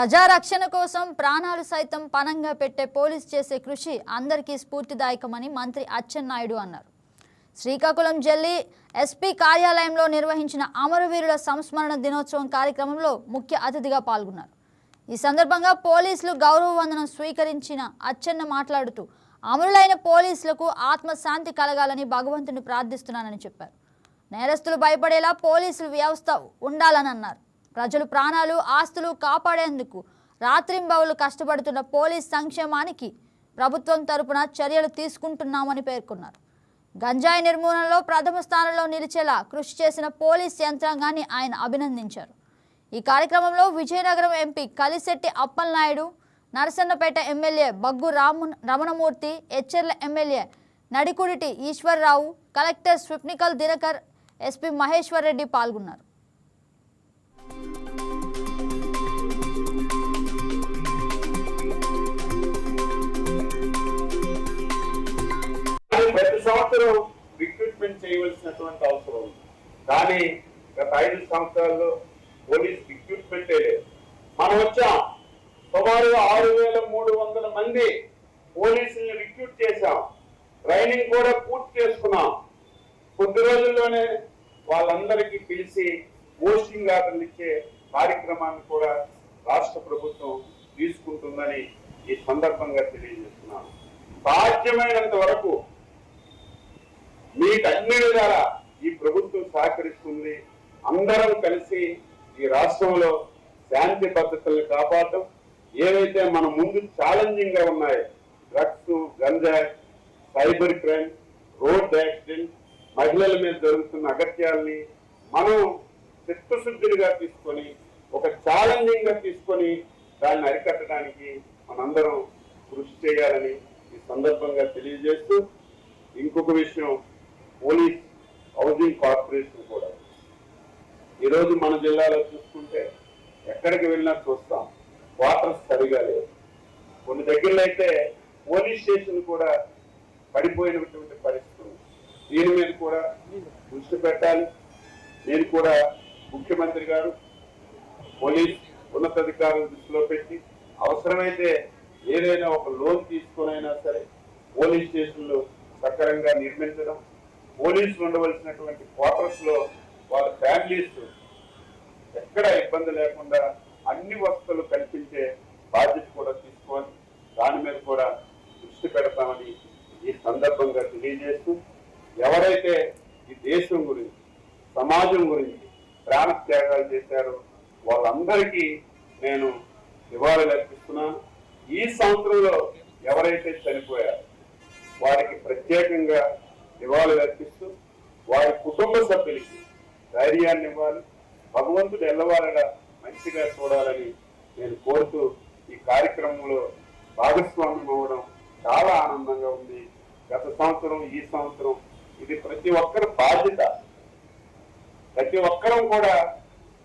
ప్రజారక్షణ కోసం ప్రాణాలు సైతం పణంగా పెట్టే పోలీస్ చేసే కృషి అందరికీ స్ఫూర్తిదాయకమని మంత్రి అచ్చెన్నాయుడు అన్నారు. శ్రీకాకుళం జిల్లా ఎస్పీ కార్యాలయంలో నిర్వహించిన అమరవీరుల సంస్మరణ దినోత్సవం కార్యక్రమంలో ముఖ్య అతిథిగా పాల్గొన్నారు. ఈ సందర్భంగా పోలీసులు గౌరవ వందనం స్వీకరించిన అచ్చెన్న మాట్లాడుతూ అమరులైన పోలీసులకు ఆత్మశాంతి కలగాలని భగవంతుని ప్రార్థిస్తున్నానని చెప్పారు. నేరస్తులు భయపడేలా పోలీసులు వ్యవస్థ ఉండాలని అన్నారు ప్రజలు ప్రాణాలు ఆస్తులు కాపాడేందుకు రాత్రింబవలు కష్టపడుతున్న పోలీస్ సంక్షేమానికి ప్రభుత్వం తరపున చర్యలు తీసుకుంటున్నామని పేర్కొన్నారు. గంజాయి నిర్మూలనలో ప్రథమ స్థానంలో నిలిచేలా కృషి చేసిన పోలీస్ యంత్రాంగాన్ని ఆయన అభినందించారు. ఈ కార్యక్రమంలో Vizianagaram MP Kalisetti Appalanaidu Narasannapeta MLA Baggu Ramu Ramanamurthy Etcherla MLA Nadikuditi Eswarrao collector Swapnil Dinkar SP Maheshwar Reddy పాల్గొన్నారు. అందరూ రిక్రూట్మెంట్ చేయవలసినటువంటి అవసరం ఉంది. కానీ గత ఐదు సంవత్సరాల్లో పోలీస్ రిక్రూట్మెంటే లేదు. మనం వచ్చాం. సుమారు ఆరు వేల మూడు వందల మంది పోలీసుల్ని రిక్రూట్ చేశాం. ట్రైనింగ్ కూడా పూర్తి చేసుకున్నాం. కొద్ది రోజుల్లోనే వాళ్ళందరికీ పిలిచి పోస్టింగ్ ఆర్డర్లు ఇచ్చే కార్యక్రమాన్ని కూడా రాష్ట్ర ప్రభుత్వం తీసుకుంటుందని ఈ సందర్భంగా తెలియజేస్తున్నాను. సాధ్యమైనంత వరకు మీకు అన్ని విధాల ఈ ప్రభుత్వం సహకరిస్తుంది. అందరం కలిసి ఈ రాష్ట్రంలో శాంతి భద్రతల్ని కాపాడటం ఏవైతే మన ముందు ఛాలెంజింగ్గా ఉన్నాయో drugs ganja cyber crime road accident మహిళల మీద జరుగుతున్న అగత్యాల్ని మనం చిత్తశుద్ధిగా తీసుకొని ఒక ఛాలెంజింగ్గా తీసుకొని దాన్ని అరికట్టడానికి మనందరం కృషి చేయాలని ఈ సందర్భంగా తెలియజేస్తూ ఇంకొక విషయం పోలీస్ హౌసింగ్ కార్పొరేషన్ కూడా. ఈరోజు మన జిల్లాలో చూసుకుంటే ఎక్కడికి వెళ్ళినా చూస్తాం క్వార్టర్స్ సరిగా లేవు. కొన్ని దగ్గరలో అయితే పోలీస్ స్టేషన్ కూడా పడిపోయినటువంటి పరిస్థితులు దీని మీద కూడా దృష్టి పెట్టాలి. నేను కూడా ముఖ్యమంత్రి గారు పోలీస్ ఉన్నతాధికారులు దృష్టిలో పెట్టి అవసరమైతే ఏదైనా ఒక లోన్ తీసుకునైనా సరే పోలీస్ స్టేషన్లు సక్రమంగా నిర్మించడం పోలీసులు ఉండవలసినటువంటి క్వార్టర్స్లో వాళ్ళ ఫ్యామిలీస్ ఎక్కడ ఇబ్బంది లేకుండా అన్ని వసతులు కల్పించే బాధ్యత కూడా తీసుకొని దాని మీద కూడా దృష్టి పెడతామని ఈ సందర్భంగా తెలియజేస్తూ ఎవరైతే ఈ దేశం గురించి సమాజం గురించి ప్రాణ త్యాగాలు చేశారో వాళ్ళందరికీ నేను నివాళులు ఈ సంవత్సరంలో ఎవరైతే చనిపోయారో వారికి ప్రత్యేకంగా నివాళులు అర్పిస్తూ వారి కుటుంబ సభ్యులకి ధైర్యాన్ని ఇవ్వాలి. భగవంతుడు ఎల్లవారగా మంచిగా చూడాలని నేను కోరుతూ ఈ కార్యక్రమంలో భాగస్వామ్యం అవ్వడం చాలా ఆనందంగా ఉంది. గత సంవత్సరం ఈ సంవత్సరం ఇది ప్రతి ఒక్కరి బాధ్యత. ప్రతి ఒక్కరం కూడా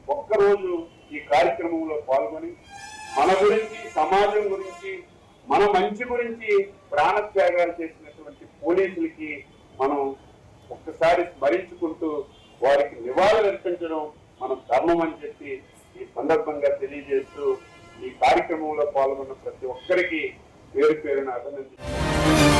ఒక్కరోజు ఈ కార్యక్రమంలో పాల్గొని మన గురించి సమాజం గురించి మన మంచి గురించి ప్రాణత్యాగాలు చేసినటువంటి పోలీసులకి మనం ఒక్కసారి స్మరించుకుంటూ వారికి నివాళులు అర్పించడం మనం ధర్మం అని చెప్పి ఈ సందర్భంగా తెలియజేస్తూ ఈ కార్యక్రమంలో పాల్గొన్న ప్రతి ఒక్కరికి పేరు పేరున అభినందిస్తున్నాను